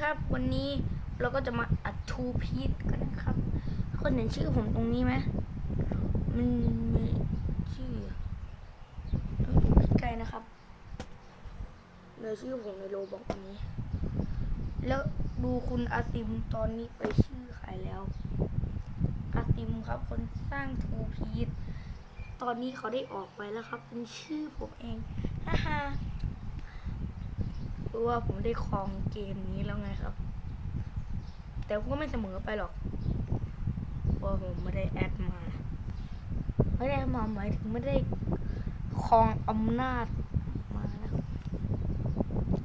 ครับ วันนี้เราก็จะมาอัดทูพีทกันนะครับ คนเห็นชื่อผมตรงนี้ไหมมันมีชื่อต้องดูใกล้นะครับในชื่อผมในโลบอกนี้ แล้วดูคุณอาซิมตอนนี้ไปชื่อใครแล้ว อาซิมครับ คนสร้างทูพีทตอนนี้เขาได้ออกไปแล้วครับ เป็นชื่อผมเองฮ่าฮ่า ราะว่าผมได้ครองเกมนี้แล้วไงครับ แต่ก็ไม่เสมอไปหรอกเพราะผมไม่ได้แอดมา ไม่ได้มาหมายถึงไม่ได้ครองอำนาจมานะครับ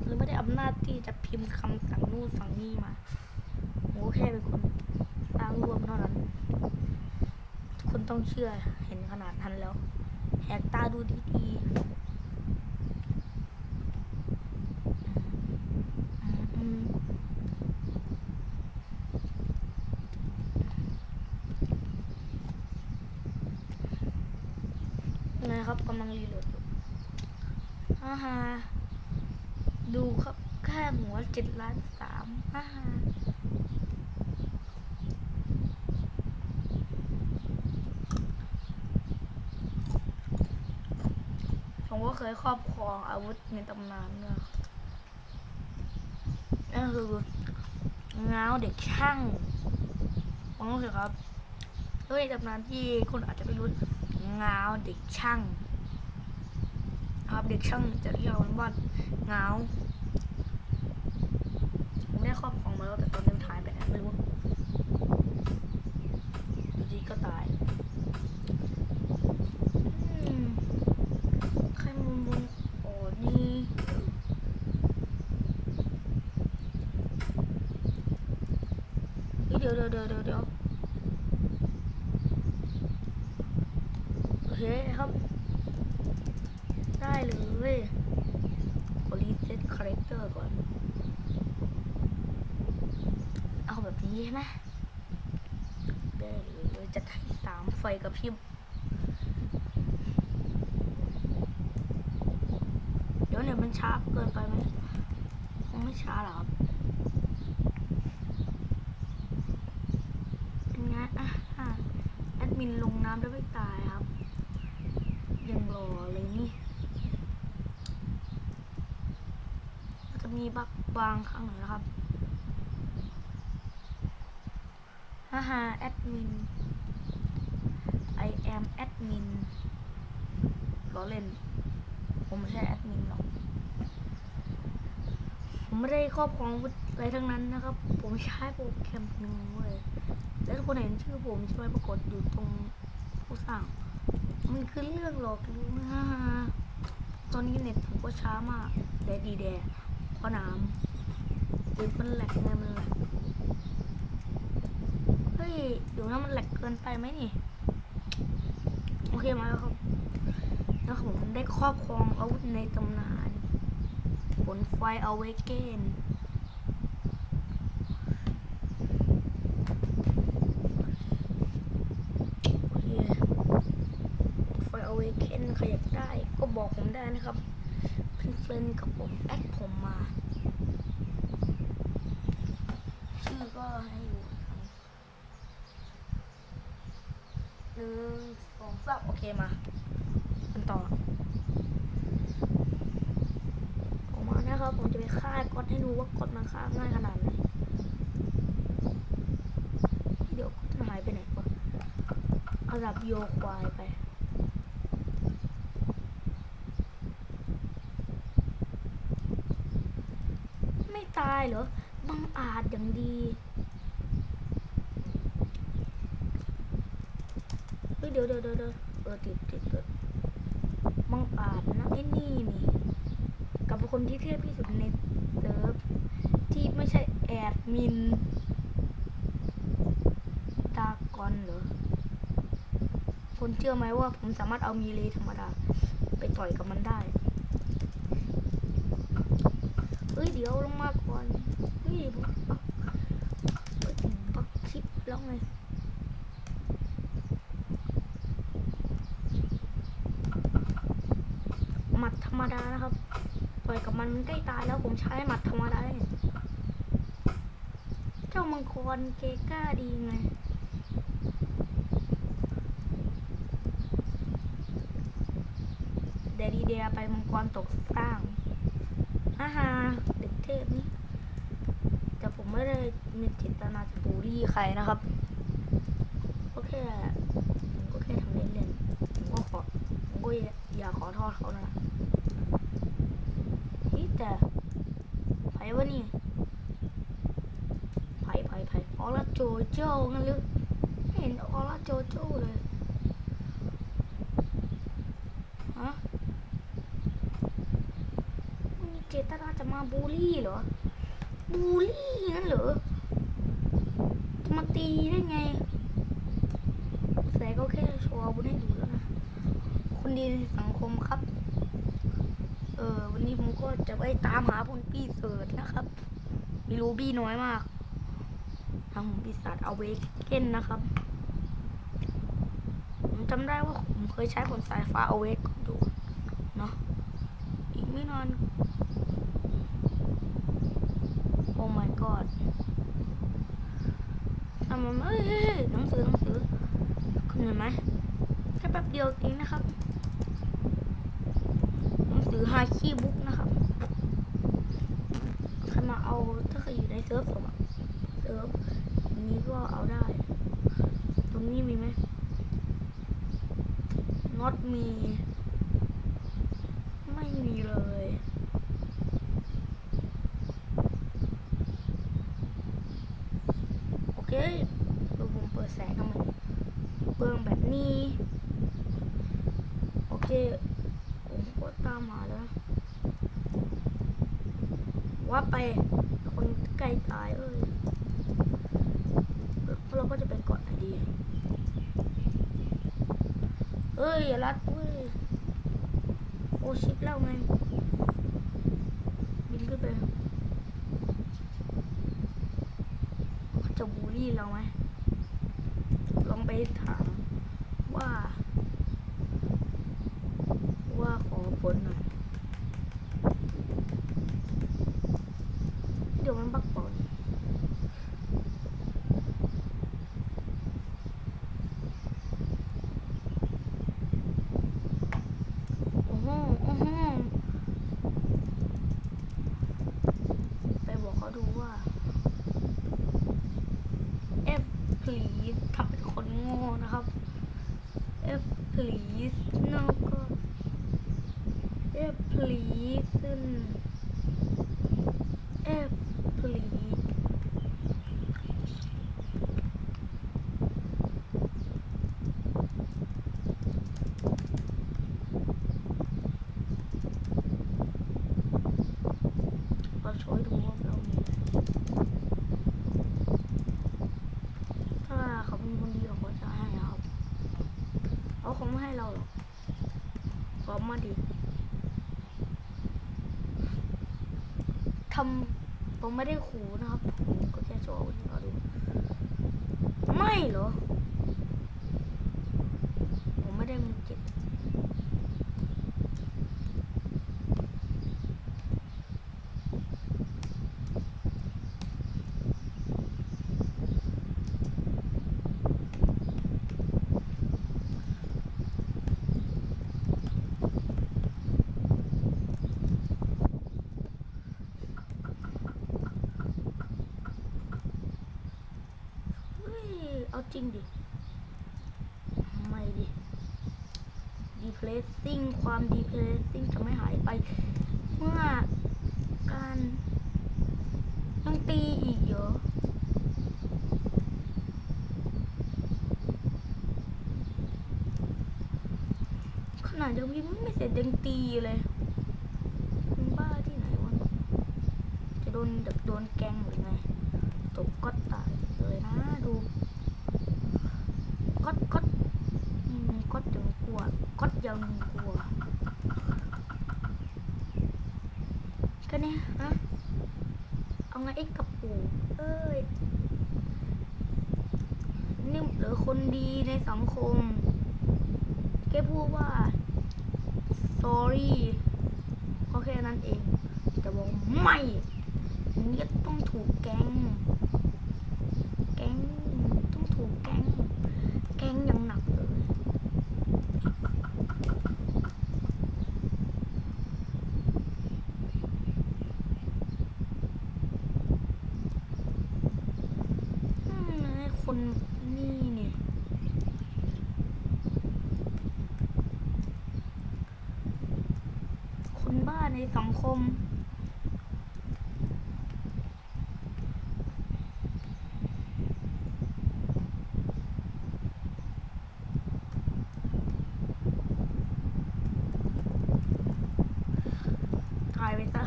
หรือไม่ได้อำนาจที่จะพิมพ์คำสั่งนู่นสั่งนี่มาผมก็แค่เป็นคนสร้างรวมเท่านั้น คุณต้องเชื่อเห็นขนาดนั้นแล้ว แหกตาดูดีๆ อืมนะครับกำลังรีโหลดอยู่ ฮ่าฮ่าดูครับแค่หัวเจ็ดล้านสามฮ่าฮ่าผมก็เคยครอบครองอาวุธในตำนานเนี่ยนั่นคือง้าวเด็กช่างฟังรู้สึกครับด้วยตำนานที่คุณอาจจะไม่รู้ง้าวเด็กช่าง นะครับ เด็กช่างจะเรียกมันว่าเงาผมได้ครอบครองมาแล้วแต่ตอนนี้ไม่รู้อยู่ดีก็ตายอืมใครมุนมุนโอ้นี่ เฮ้ยเดี๋ยวเดี๋ยวเดี๋ยวเดี๋ยวเดี๋ยวโอเคครับ ได้เลยขอรีเซ็ตคาแรคเตอร์ก่อน เอาแบบนี้ใช่ไหมได้เลยจะให้สามไฟกับพริบเดี๋ยวเนี่ยมันช้าเกินไปไหมคงไม่ช้าหรอกครับเป็นไงอะอะแอดมินลงน้ำแล้วไม่ตายครับ ยังรอเลยนี่จะ มีบักบางครั้งนะครับฮ่าฮ่าแอดมิน I am admin ล้อเล่น ผมไม่ใช่แอดมินหรอก ผมไม่ได้ครอบครองอะไรทั้งนั้นนะครับ ผมใช้โปรแกรมหนึ่งเว้ยแล้วทุกคนเห็นชื่อผมใช่ไหมปรากฏอยู่ตรงผู้สร้างมันคือเรื่องหลอกลวงฮ่าฮ่าตอนนี้เน็ตผมก็ช้ามากแดดดีแดด เพราะน้ำเน็ตมันแหลกไงมันแหลกเฮ้ยเดี๋ยวนะมันแหลกเกินไปไหมนี่ โอเคมาแล้วครับแล้วผมได้ครอบครองอาวุธในตำนานผลไฟเอาไว้เกนโอเคไฟเอาไว้เคนใครอยากได้ก็บอกผมได้นะครับ เป็นเฟรนด์กับผมแอดผมมา ชื่อก็ให้อยู่ครับหนึ่งสองสามโอเคมากันต่อออกมานะครับ ผมจะไปฆ่าก๊อตให้ดูว่าก๊อตมันฆ่าง่ายขนาดไหนเดี๋ยวมันหายไปไหนวะเอาดับโยควายไป ไม่ตาย เหรอบังอาจอย่างดีเฮ้ยเดี๋ยวเดี๋ยวเดี๋ยวเออติดติดติดบังอาจนะไอ้นี่นี่กับคนที่เทพที่สุดในเซิร์ฟที่ไม่ใช่แอดมินดากอนเหรอคุณเชื่อไหมว่าผมสามารถเอามีเลธรรมดา ไปต่อยกับมันได้ เฮ้ยเดี๋ยวลงมาก่อนเฮ้ยบักบักบักคลิปแล้วไงหมัดธรรมดานะครับต่อยกับมันมันใกล้ตายแล้วผมใช้หมัดธรรมดาเจ้ามังกรเกกล้าดีไงเดดีเดียไปมังกรตกสร้าง ฮ่าฮ่าเด็กเทพนี่แต่ผมไม่ได้มีเจตนาจะบูลลี่ใครนะครับก็แค่ผมก็แค่ทำเล่นๆผมก็ขอผมก็อยากขอโทษเขานะเฮ้แต่ไผ่วะนี่ไผ่ไผ่ไผ่ออร่าโจโจ้งั้นหรือไม่เห็นออร่าโจโจ้เลยฮะมี เจตนาจะมาบูลลี่เหรอ บูลลี่งั้นเหรอ จะมาตีได้ไง แต่ก็แค่โชว์อาวุธให้ดูแล้วนะ คนดีในสังคมครับ เออวันนี้ผมก็จะไปตามหาพลปีเสิร์ตนะครับ มีรูบี้น้อยมากทางปีศาจเอาเวกเก้นนะครับ ผมจำได้ว่าผมเคยใช้ผลสายฟ้าเอาเวกดูเนาะอีกไม่นาน โอ้ my god ทำไมไม่เอ้ยหนังสือหนังสือคุณเห็นไหมแค่แป๊บเดียวเองนะครับหนังสือฮาคีบุ๊กนะครับใครมาเอาถ้าใครอยู่ในเซิร์ฟผมอะเซิร์ฟนี้ก็เอาได้ ตรงนี้มีไหม not มี ไม่มีเลย โอเคดูผมเปิดแสงทำไมเบื้องแบบนี้ โอ เคผมก็ตามมาแล้ว ว่าไป คนใกล้ตายเอ้ยเราก็จะไปเกาะไหนดีเอ้ยอย่ารัดเว้ยโอชิปแล้วไงบินขึ้นไปจะบูลลี่เราไหมลองไปถามว่า ว่าขอผลหน่อย เดี๋ยวมันบักปอนโอ้โหโอ้โหไปบอกเขาดูว่า F please ทำเป็นคนโง่นะครับ F please no ก็ F please F please เราช่วยดูว่าเรามีอะไร ถ้าเขาเป็นคนดีเขาก็จะให้เราเขาคงไม่ให้เราหรอกพร้อมมาดิ ทำผมไม่ได้ขู่นะครับผมก็แค่โชว์ให้เราดู ไม่เหรอ ผมไม่ได้มีเจ็ดเฮ้ย เอา จริงดิไม่ดิ depressing ความ depressing จะไม่หายไป เมื่อการยังตีอีกเหรอขนาดยังพิมไม่เสร็จยังตีเลยบ้าที่ไหนวะ จะโดนโดนแกงหรือไงตบก็ตายเลยนะดู ก็ก็อืมก็ยังกลัวก็ยังกลัวก็เนี่ยฮะเอาไงไอ้กระปูเอ้ยนี่เหลือคนดีในสังคมแกพูดว่า sorry ก็แค่นั้นเอง แต่บอกไม่นี่ต้องถูกแกง สังคมตายไปซะ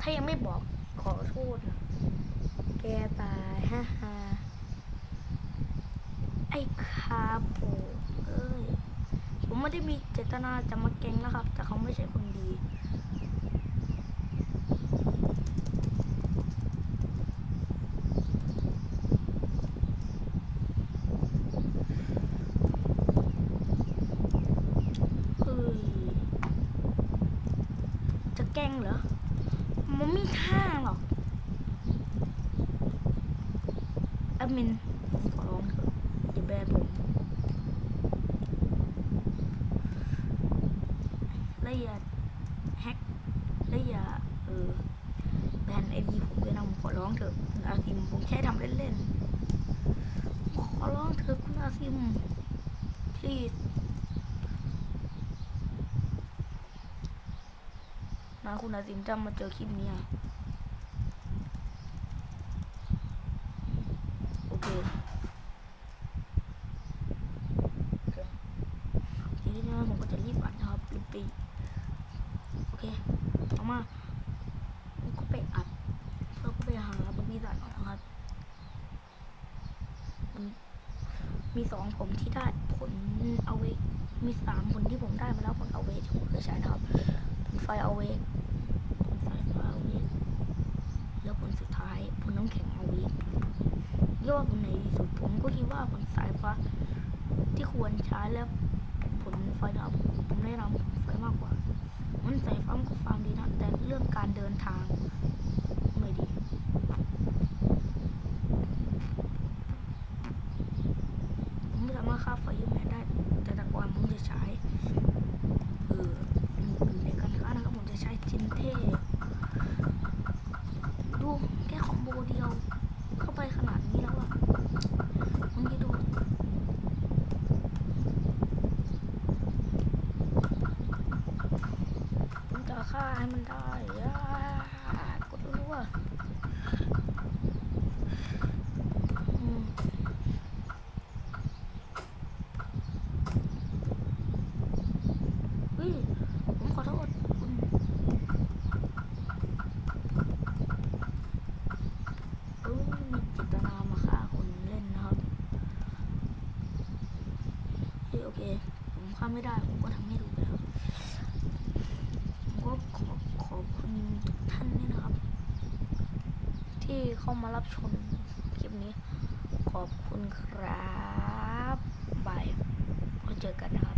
ถ้ายังไม่บอกขอโทษนะแกตายฮ่าฮ่าไอ้คาโป ไม่ได้มีเจตนาจะมาเก่งนะครับ แต่เขาไม่ใช่คนดีจะแกงเหรอ มันไม่ท่าหรอกอดมินผมขอร้องเถอะอย่าแบนผมและอย่าแฮกและอย่าเออแบนไอดีผมด้วยนะผมขอร้องเถอะคุณอาซิมผมแค่ทำเล่นๆ ขอร้อง เถอคุณอาซิม please นะคุณอาซิมจะมาเจอคลิปนี้อะโอเคทีนี้ผมก็จะรีบอัดนะครับรีบไปโอเคเอามาผมก็ไปอัดแล้วก็ไปหาบางทีสัตว์นะครับมัน มีสองผมที่ได้ผลเอาเวกมีสามผลที่ผมได้มาแล้วผลเอาเวกที่ผมเคยใช้นะครับผลไฟเอาเวกผลสายฟ้าเอาเวกแล้วผลสุดท้ายผลน้ำแข็งเอาเวกเรียกว่าผลไหนดีสุดผมก็คิดว่าผลสายฟ้าที่ควรใช้แล้วผลไฟนะครับผมแนะนำผลไฟมากกว่า มันสายฟ้ามันก็ฟาร์มดีนะแต่เรื่องการเดินทางไม่ดี ผมไม่สามารถฆ่าไฟยูแมนได้ แต่แต่ก่อนผมจะใช้ เอออยู่ในการค้านะครับผมจะใช้จินเท่ดูแค่คอมโบเดียว เข้าไปขนาดนี้แล้วอะมึงคิดดูผมจะฆ่าให้มันได้อ่ากดรัวๆอืม เฮ้ย ผมขอโทษคุณเออมีจิตนามาฆ่าคนเล่นนะครับเฮ้ยโอเค ข้าไม่ได้ผมก็ทำให้ดูแล้วผมก็ขอขอบคุณทุกท่านด้วยนะครับ ที่เข้ามารับชมคลิปนี้ ขอบคุณครับบายไว้เจอกันนะ